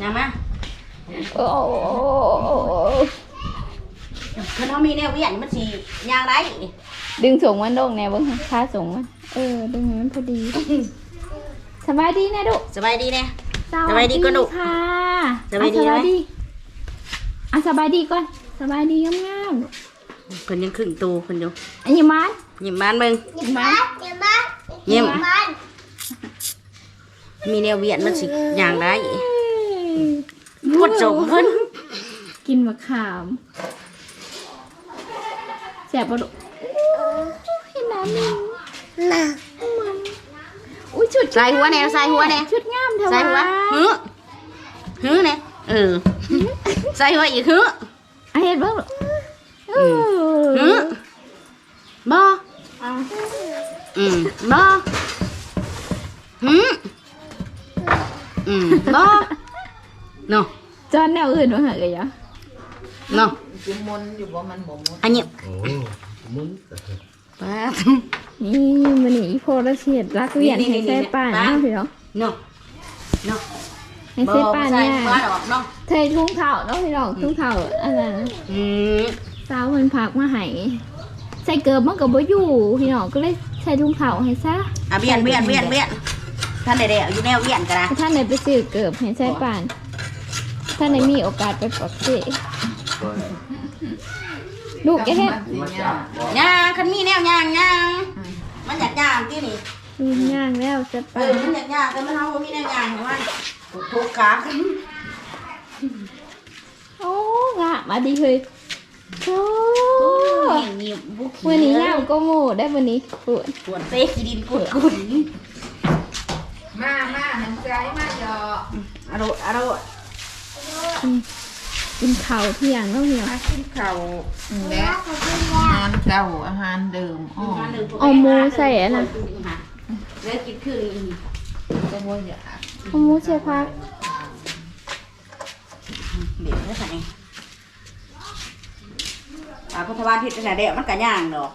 อย่ามาโอ้โอ้โอ้โอ้คันเฮามีแนวเวียนมันสิย่างได้ดึงส่งมันลงแน่เบิ่งค่าส่งมัน เออ ดึงให้มันพอดี สบายดีนะดุสบายดีแน่สบายดีก่อนลูกค่ะสบายดีอะไหมอะสบายดีก่อนสบายดีงามเพิ่นยังครึ่งตูเพิ่นอยู่ๆอันนี้มันยิ้มบ้านเบิ่งยิ้มมันยิ้มมีแนวเวียนมันสิย่างได้ ปวดจมเพิ่นกินมะขามแสบปะดุเห็นน้ำมินมันอุ้ยชุดใส่หัวแน่ใส่หัวแน่ชุดงามเถอะใส่หัววะฮึฮึแน่เออใส่หัวอีกฮึอะเห็นบ้างลูกเออฮึบ่อะอืมบ่ฮึอืมบ่เนาะ จอนแนวอื่นวะเหรอยังเนาะจุมนอยู่ว่ามันบ่มนอันนี้โอ้มึงป้านี่มันนี่โพลเสียดรักเวียนให้ใส่ป่านนะพี่น้องเนาะเนาะให้ใส่ป่านใส่เนี่ยหัวดอกเนาะเททุ่งเท้าเนาะพี่น้องทุ่งเท้าอันนั้นอืมสาวมันพักมาให้ใส่เกิบมันก็บ่อยู่พี่น้องก็เลยใส่ทุ่งเท้าให้ซะอะเบียนเบียนเบียนเบียนท่านใดๆอยู่แนวเวียนกันนะ ท่านไหนไปซื้อเกิบให้ใส่ป่าน ท่านไหนมีโอกาสไปปักเสลูกจะเฮ็ดสิยาย่างคันมีแนวย่างย่างมันอยากย่างที่นี่มีย่างแล้วใส่เอป่าอนมันอยากย่างแต่มันเฮาบ่มีแนวย่างของมันทุกขากันโอ้งะมาดีเลยโอ้นี่บุกวันนี้งามก็หมูได้วันนี้ปวดปวดเตะขี้ดินกุดกุดมามาหันใจมาเยอะอร่อยอร่อย กินข้าวเที่ยงแล้วเนี่ยมากินข้าวและอาหารเช้าอาหารดื่มอ๋อเอาหมูใส่อันน่ะแล้วกินคือจะว่าอย่าเอาหมูใส่ผักเดี๋ยวจะใส่อ่าพุทธวานที่จะเดี๋ยวมันกะย่างดอก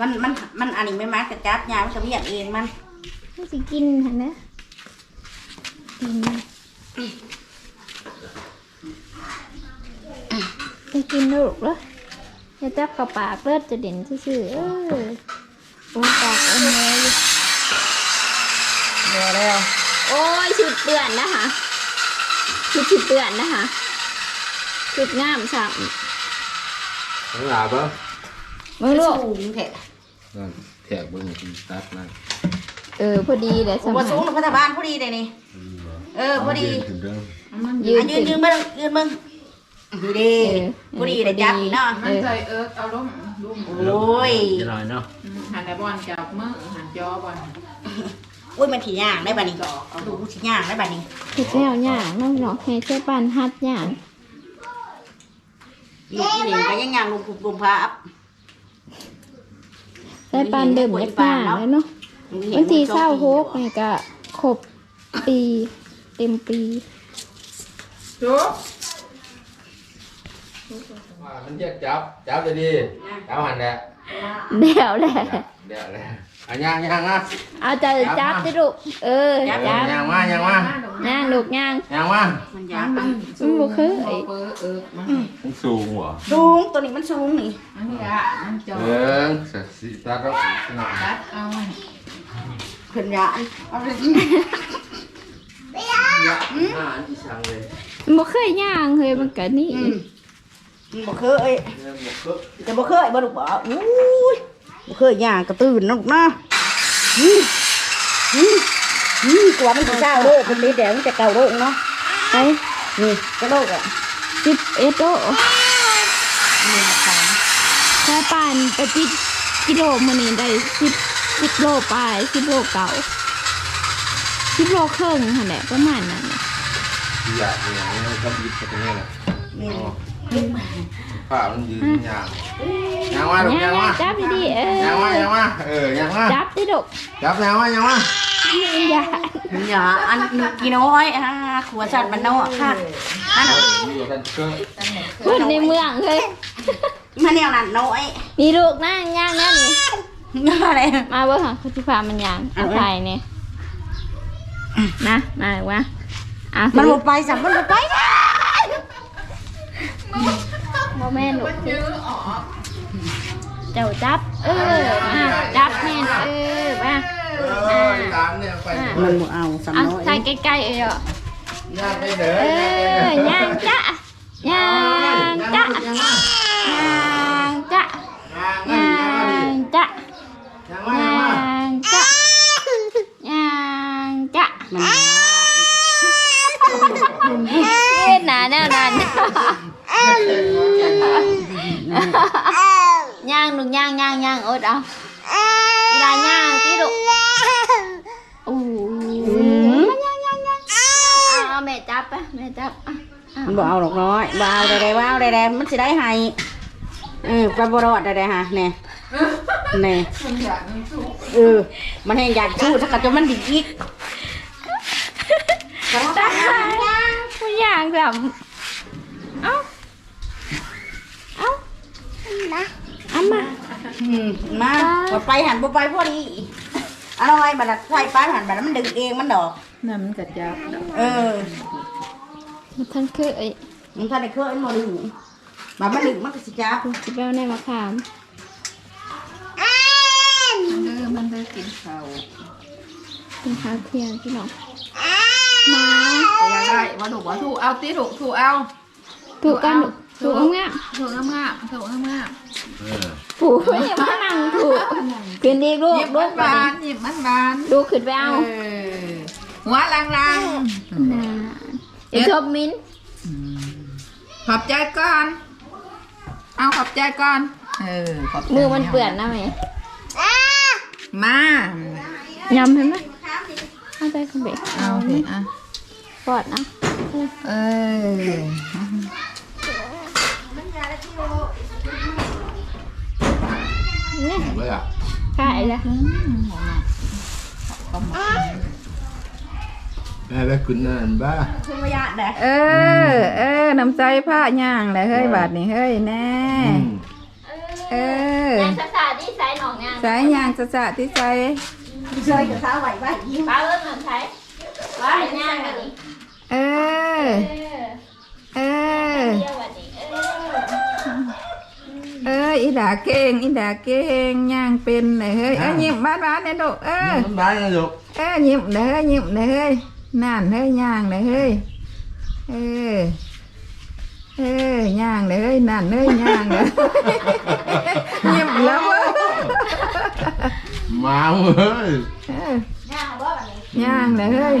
มันมันมันอันนี้ไม่มักกระจับย่างมันก็เวียนเองมันไม่สิกินเห็นนะกิน ไปกินลูกเหรออย่าจับกับปากเลือดจะเด่นซื่อๆเออโอ้ปากโอ้แม่อยู่เดี๋ยวแล้วโอ้ยชุดเปื่อนนะคะชุดชุดเปื่อนนะคะชุดงามสัมทั้งหลายปะมึงลูกสูงแท้นั่นแทกเบิ้งกินตัดนั่นเออพอดีเลยสผมมัว่ายสูงพุทธบาลพอดีเลยนี่เออพอดีถึงเดิมมันยืนอะยืนยืนเบิ้งยืนเบิ้ง ดีดีพอดีเลยจับนี่เนาะมันใจเอิกเอาลุ่มลุ่มโอ้ยจะหน่อยเนาะหันไอ้บอลจับมือหันจอบอลอุ้ยมันถี่ย่างได้บัดนี้ดูถี่ย่างได้บัดนี้เห็ดแล้วย่างน้องน้องให้ใช้ปานฮัดย่างลูกที่หนึ่งก็ยังย่างลุมลุมลุมพับใช้ปานเดิมเล็บย่างเลยเนาะวันที่เศร้าโฮกนี่ก็ครบปี เต็มปีจุ๊บ มันจะจับ จับจะดีจับหันแหละเดี๋ยวแหละเดี๋ยวเลยอะย่างย่างอะเอาใจจับดิลูกเออจับย่างมาย่างมาย่างลูกย่างย่างมามันยางมันมันบ่เคยเปิดเอิกมันมันสูงเหรอสูงตัวนี้มันสูงนี่อันนี้อะมันจอเออเสร็จสิตัดแล้วหน่อยตัดเอาเพิ่นยานเอาไปย่างอ่าอันที่ช่างเลยมันบ่เคยย่างเฮ้ยมันก็นี่อื มันบ่เคยเริ่มหมดก็แต่บ่เคยบ่ลูกบ่อู้ยบ่เคยย่างกระตื่นนะลูกนะอืมอืมอืมกลัวมันสิเจ้าโลกเป็นนิดเดียวมันจะเก่าโลกเนาะไปนี่ก็โลกอะสิบเอ็ดโลนี่มาถามใช้ปานไปติดกิโลมื้อนี้ได้สิบสิบโลไปสิบโลเก่าสิบโลครึ่งหั่นแหละประมาณนั้นน่ะอยากอย่างนี้ก็บิดไปตรงนี้แหละ นี่ผ้ามันยืนย่างย่างมาลูกย่าย่างงมาจับดีๆเออยังวะยังวะเออยังวะจับดิลูกจับยังวะยังวะอย่าอย่าอันกี่น้อยอะขัวสัตว์มันเนาะค่ะอันนั้นอยู่กันเกินพูดในเมืองเลยมันแนวนั้นน้อยมีลูกนั่งย่างนั่นนี่อะไรมาเบิ่งค่ะคุณพี่ฟ้ามันย่างเอาใส่เนี่ยนะมาอีกวะอะมันบ่ไปสับมันบ่ไปนะ โมแม่นลูกยื้อออกเจ้าจับ เออมาจับแม่นเออมาเออหลานเนี่ยไปมันบ่เอาสำเอาน้อยใส่ใกล้ๆเออย่ย่างไปเด้อเออย่างจ้ะย่างจ้ะย่างจ้ะย่างย่ามางจ้ะย่างมาย่าย่างมางจ้ะย่างจ้ะมันบ้าเฮ็ด หนาแนวนั้นย่างลูกย่างย่างย่างอดเอาเวลาย่างติลูกโอ้ยย่างย่างย่างเอาเอาแม่จับไปแม่จับอะอะมันบ่เอาหรอกน้อยบ่เอาได้ๆบ่เอาได้ๆมันสิได้ให้เออไปบ่รอดได้ๆฮะแน่แน่มันอยากมันสู้เออมันแห้งอยากชู้ถ้ากัดจนมันดิอีกตายมันย่างแบบเอ้าเอ้านะเอามา อืมมาบ่ไปหันบ่ไปพอดีอะน้อยบัดนั้นไฟไปหันบัดนั้นมันดึงเองมันดอก นั่นมันกระจับดอกเออ มันทั้งคือไอ้มันถ้าได้เคยมันบ่ดึงบัดมันดึงมันก็สิจับจิแปวในมะขามเออมันได้กินข้าวเป็นข้าวเที่ยงพี่น้องมาอยากได้ว่าถูกว่าถูกเอาตีถูกถูกเอา ถูกกันถูกเอาง่ะถูกงามๆถูกงามเออผูก อย่ามานั่งถูกขึ้นอีกลูๆหกยิบลูมักนไปบานหยิบมันบานลูกขึ้นไปเอาเออหัวลางน่าเดี๋ยวชอบมิ้นๆขอบใจก่อน เอาขอบใจก่อน เออขอบใจมือมันเปื่อนนะแม่มายำเห็นไหมเอาใจคุณเบกเอาสิอะปอดนะเออ เนี่ยไม่อะขายแล้วแม่ไปคุณนั่นบ้าคือบ่ยานแดเออ เออน้ำใจผ้าย่างเลยเฮ้ยบาทนี่เฮ้ยแน่เออยางสาที่ใส่หนองยางสายย่างสะสะที่ใจเชยกับสาวไหวไว้ยิ้มป้าเอิ้นมันใช้ว่าย่างกันนี่เออ เออเออเที่ยววันนี้เออ เอออีด่าเก่งอีด่าเก่งย่างเป็นเลยเฮ้ยเอ้ยยิ้มบ้านบ้านเนี่ยลูกเออมันบ้านะลูกเออยิ้มเลยเฮ้ยยิ้มเลยเฮ้ยนั่นเฮ้ยย่างเลยเฮ้ยเออเออย่างเลยเฮ้ยนั่นเฮ้ยย่างเลยยิ้มแล้วเว้ยมาเว้ยเออย่างเลยเฮ้ย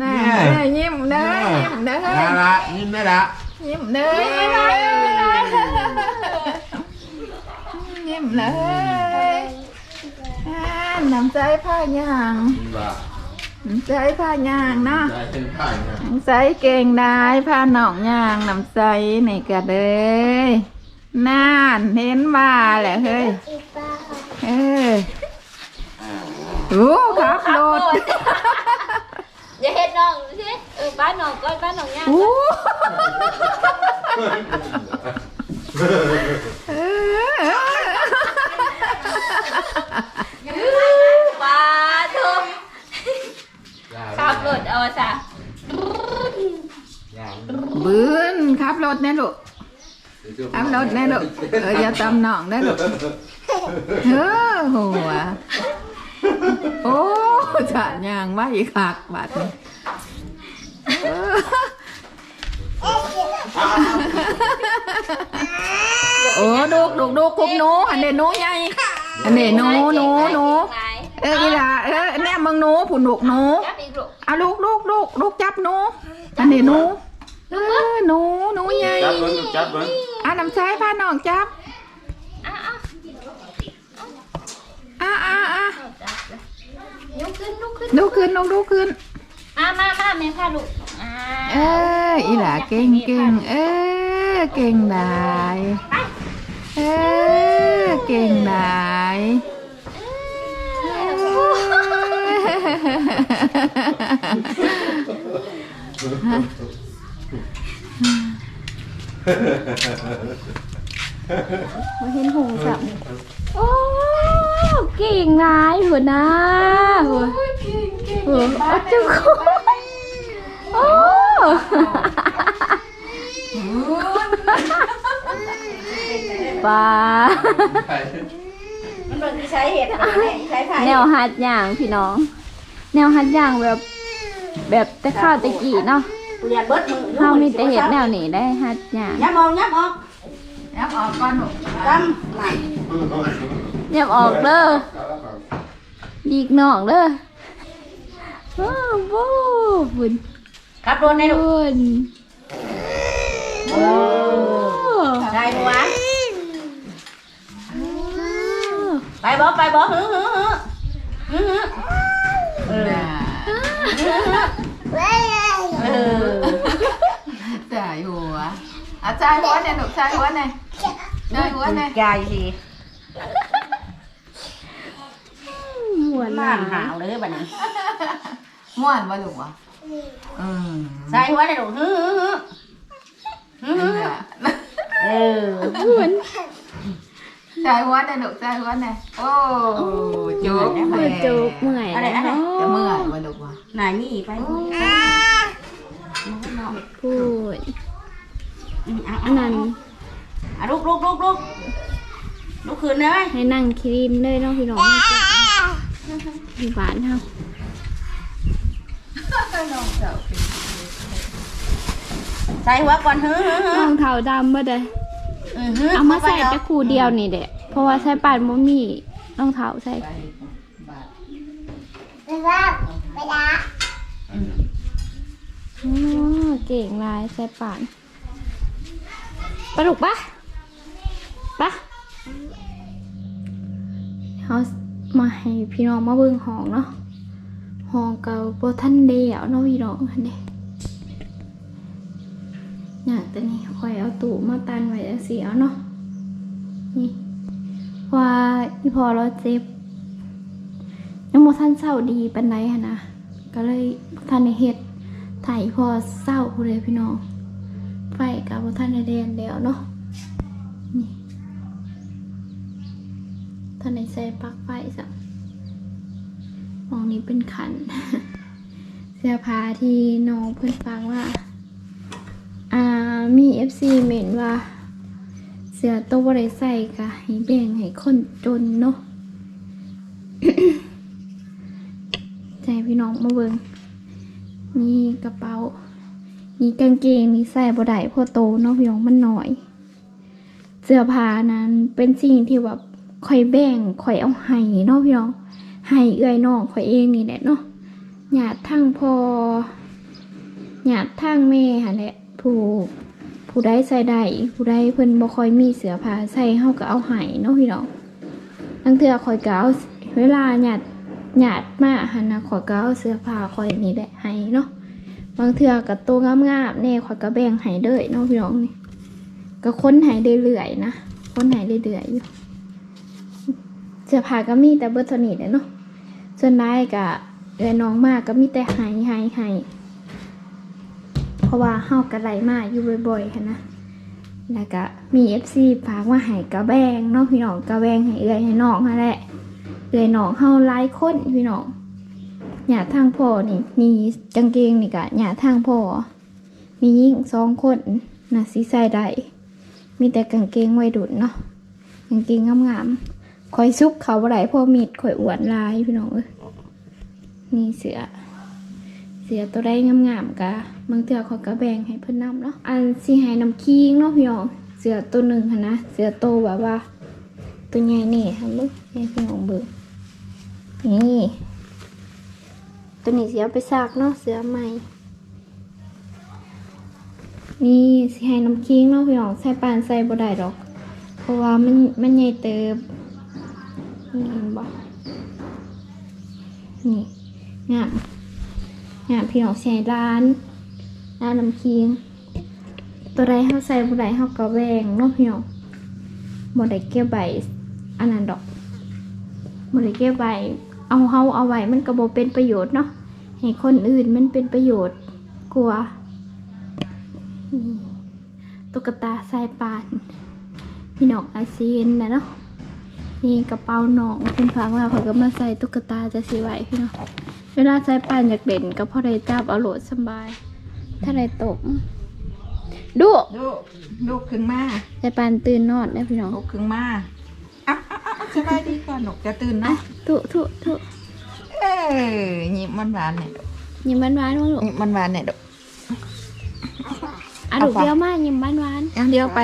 น่าเฮ้ยยิ้มเลยยิ้มเลยเฮ้ยน่าละยิ้มได้ละยิ้มเลยยิ้ม เลยอ่าน้ำใจผ้าย่างบ้าน้ำใจผ้าย่างเนาะ ได้เป็นไข่นะน้ำใจเก่งได้ผ้าหนองย่างน้ำใจในกระเลยน่านเห็นว่าแหละเฮ้ยเออโอ้ครับโดดอย่าเฮ็ดน้องสิเออบ้านน้องก็บ้านน้องย่างโอ้เออ ปลาทุมขับรถเอาซะบืนขับรถแน่ลูกขับรถแน่ลูกเอออย่าตำหนองได้ลูกเออหัวโอ้จานยางว่าอีกหักบาดนี้เออโอ้ดูกดูกดูกคุบหนูอันเดหนูใหญ่ อันเดหนูหนูหนูเอออีหล่าเออแน่มึงหนูผุนลูกหนูจับอีกลูกเอาลูกลูกลูกลูกจับหนูอันนี้หนูเออหนูหนูใหญ่จับมันจับมันอะน้ำใช้พาน้องจับอะอะอะอะๆยกขึ้นลุกขึ้นดูขึ้นลูกดูขึ้นมามามาแม่พาลูกอ่าเอออีหล่าเก่งเก่งเออเก่งได้ เออเก่งได้มาเห็นหงสับโอ้เก่งนายหัวหน้าหัวหัวอาจุกโอ้ ปลามันเป็นที่ใช้เห็ดหาเนี่ยใช้ไผ่แนวฮัดอย่างพี่น้อง แนวฮัดอย่างแบบ แบบแต่ข้าวแตะกี้เนาะกูอยากเบิดมือเฮามีแต่เห็ดแนวนี้ได้ฮัดอย่างยับมองยับออกแอปออกก่อนหนูกำน่ะเนียบออกเด้อดีกน้องเด้อโอ้โหบุญขับรถในลูกบุญโอ้ได้หัว ไปบ่ไปบ่หือหือหือหือหือเออเออจ่ายหัวอะจ่ายหัวเนี่ยหนูจ่ายหัวเนี่ยจ่ายหัวเนี่ยใหญ่สิหวนบ้านหาวเลยบัดนี้ม่วนบ่ลูกวะอืมใส่หัวในลูกหือหือหือหือนั่นแหละเออหวน จ่ายหัวเนี่ยหนูจ่ายหัวเนี่ยโอ้จุกเปิดจุกเมื่อยแล้วเนาจะเมื่อยะบ่ลูกวะนายนี่ไปพูดอัอันนั้นอะลุกลุกลุกลุกลุกคืนเลยให้นั่งคลีนเลยเนาะพี่น้องไม่เจ็บอยู่บ้านเฮาใส่หัวก่อนหือหือหือรองเท้าดำบ่ได้ อือหือเอามาใส่แต่คู่เดียวนี่แหละเพราะว่าใส่ปานบ่มีรองเท้าใส่โอ้เก่งหลายใส่ปานปลาดุกปะปะเขามาให้พี่น้องมาเบิ่งห้องเนาะห้องเก่าบ่ทันเดียวเนาะพี่น้องอันนี้ เนี่ยแต่นี่คอยเอาตู้มาตันไว้จังซี่เอาเนาะนี่ว่าอีพอเราเจ็บยังบ่ทันเศร้าดีปานใดหันะก็เลยบ่ทันได้เฮ็ดถ่ายพอเศร้าเลยพี่น้องไฟกับบ่ทันได้แดนแล้วเนาะนี่ท่านได้ใส่ปลั๊กไฟซะมองนี้เป็นขัน เสื้อผ้าที่น้องเพิ่อนฟังว่า มี FC เมนว่า เสื้อตัวบ่ได้ใส่ก็ให้แบ่งให้คนจนเนาะใจพี่น้องมาเบิงนี่กระเป๋า นี่กางเกงนี่ใส่บ่ได้เพราะโตเนาะพี่น้องมันหน้อย เสื้อผ้านั้นเป็นสิ่งที่แบบข่อยแบ่งข่อยเอาให้เนาะพี่น้อง ให้เอื้อยน้องข่อยเองนี่แหละเนาะหยาดทั้งพอหยาดทั้งแม่หั่นแหละผู้ ผู้ใดใส่ได้ผู้ใดเพิ่นบ่ค่อยมีเสื้อผ้าใส่เฮาก็เอาให้เนาะพี่น้องทั้งเทื่อข่อยก็เอาเวลาหยาดหยาดมาหันนะขอยก็เอาเสื้อผ้าขอยนี่แหละให้เนาะบางเทื่อกับตัวงามๆแน่ขอยก็แบ่งให้เด้อเนาะพี่น้องนี่ก็ค้นให้เรื่อยๆนะค้นให้เรื่อยๆอยู่เสื้อผ้าก็มีแต่เบิร์ตอนี่แหละเนาะส่วนนายก็เอ้ยน้องมากก็มีแต่ให้ให้ให้เพ ราะว่าเฮาก็ไหลมาอยู่บ่อยๆค่ะนะแล้วก็มี FC ฝากมาให้ก็แบงเนาะพี่น้องก็แบงให้เอื้อยให้น้องนั่นแหละเลยน้องเฮาหลายคนพี่น้องหยาทางพ่อนี่นี่กางเกงนี่กะหยาทางพ่อมียิ่งสองคนน่ะสิใส่ได้มีแต่กางเกงไว้ดุนเนาะกางเกงงามๆคอยซุกเขาบ่ได้เพอมีดคอยอวดลายพี่น้องเอ้ยนี่เสือ เสือตัวได้งามๆกะบางเทื่อเขาก็แบ่งให้เพิ่นนำเนาะอันสิให้น้ำคิงเนาะพี่น้องเสือตัวหนึ่งหั้นะเสือโตแบบว่า ตัวใหญ่นี่ทำลูกให้พี่น้องเบิ่งนี่ตัวนี้เสียไปซากเนาะเสือใหม่นี่สิให้น้ำคิงเนาะพี่น้องใส่ปานใส่บ่ได้ดอก เพราะว่ามันมันใหญ่เติบนี่เห็นบ่นี่งาม งามพี่น้องใส่ร้านร้านน้ำคิงตัวใดเฮาใส่บ่ได้เฮาก็แบงเนาะพี่น้องบ่ไดเก็บใบอันนั้นดอกบ่ไดเก็บใบเอาเฮาเอาไว้มันก็บ่เป็นประโยชน์เนาะให้คนอื่นมันเป็นประโยชน์กลัวตุ๊กตาสายปานพี่น้องอาเซียนนะเนาะนี่กระเป๋าน้องคุณพังว่าเขาก็มาใส่ตุ๊กตาจะสิไว้พี่น้อง เวลาสายปานอยากเด่นก็พอได้จับเอาโหลดสำบาย ถ้าไรตก ดูลูกลูกขึ้นมาแต่ปานตื่นนอนนะพี่น้องลูกขึ้นมาเอ้าเอ้าเอ้าสบายดีก่อนลูกจะตื่นอะนะทุทุทุเออยิ้มมันหวานๆเนี่ยยิ้มหวานๆมั้งลูกยิ้มมันหวานๆเนี่ยลูกอะดูเดียวมากยิ้มหวานหวานเอาเดียวไป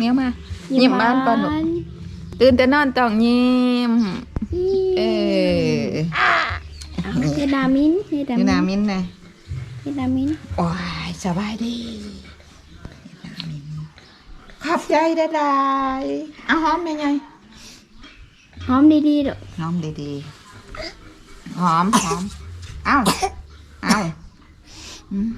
เนี้ยวมาๆยิ้มหวานก่อนลูกตื่นแต่นอนต้องยิ้ม เออ เฮดามินเฮดายูมินานมินนะเฮดามินโอ้ยสบายดีขอบใจได้ได้เอาหอมยังไงหอมดีๆเด้อหอมดีๆหอมหอมเอาเอาอืม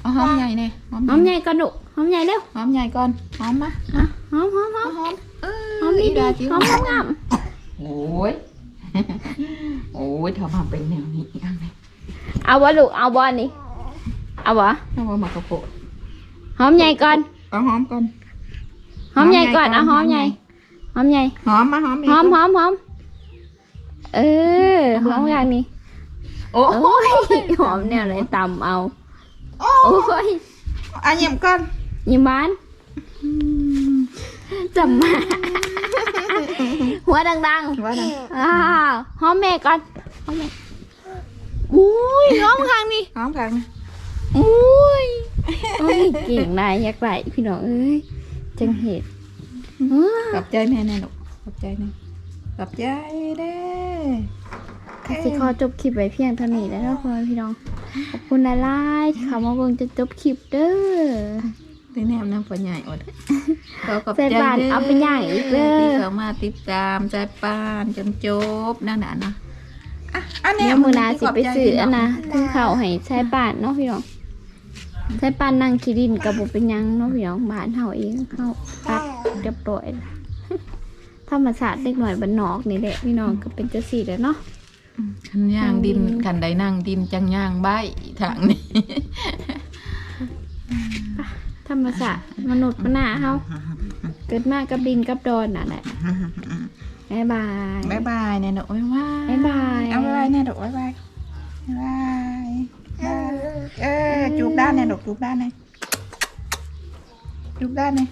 เอาหอมใหญ่เนี่ยหอมใหญ่ก่อนลูกหอมใหญ่เร็วหอมใหญ่ก่อนหอมมาอะหอมหอมหอมหอมเออหอมดีดาๆหอมงามโอ้ย โอ้ยทำมาเป็นแนวนี้ยังไงๆเอาวะลูกเอาบอลนี่เอาวะทำมามากระโปะหอมใหญ่ก่อนเอาหอมก่อน หอมใหญ่ก่อนหอมใหญ่เอาหอมใหญ่หอมใหญ่หอมมาหอมกหอมหอมหอมเออหอมอย่างนี้โอ้โอ้ยหอมแนวไหนตำเอาโอ้ยอันยิ้มก่อนยิ้มหวานจำมา หัวดังว่าไงๆอ้าวหอมแม่ก่อนหอมแม่อุ้ยหอมข้างนี้ หอมกันอุ้ยโอ้ยเก่งนายอยากไหลพี่น้องเอ้ยจังเหตุอ้าขอบใจแม่แน่ลูกขอบใจแน่ขอบใจเด้ค่ะสิขอจบคลิปไว้เพียงเท่านี้แล้วเนาะพ่อแม่พี่น้อง ขอบคุณหลายๆที่เข้ามาเบิ่งจนจบคลิปเด้อ ที่แนมน้ำปลาใหญ่อดขอขอบใจใจบานด้เอาไปย่างอีกเด้อที่เขามาติดตามใจปานจนจบนั่นน่ะนะอะอันนี้เดี๋ยวมือหนาสิไปซื้ออันนะถึงเขาวให้ใช้บ้านเนาะพี่น้องใช้บ้านนั่งคิดินกับบุเป็นหยังเนาะพี่น้องบ้านเฮาเองเฮาตัดเรียบร้อยแล้วธรรมชาติเล็กหน่อยบ้านนอกนี่แหละพี่น้องก็เป็นจังซี่แหละเนาะขันย่างดินนั่งดินขันใดนั่งดินจังย่างใบทางนี้ ธรรมชาติมนุษย์มนาเฮาเกิดมากับดินกับดอนน่ะแหละบ๊ายบายบ๊ายบายเนี่ยดอกบ๊ายบายบ๊ายบายเอาบ๊ายบายเนี่ยดอกบ๊ายบายบ๊ายบายเออจูบด้านเนี่ยดอกจูบด้านเนี่ยจูบด้านเนี่ย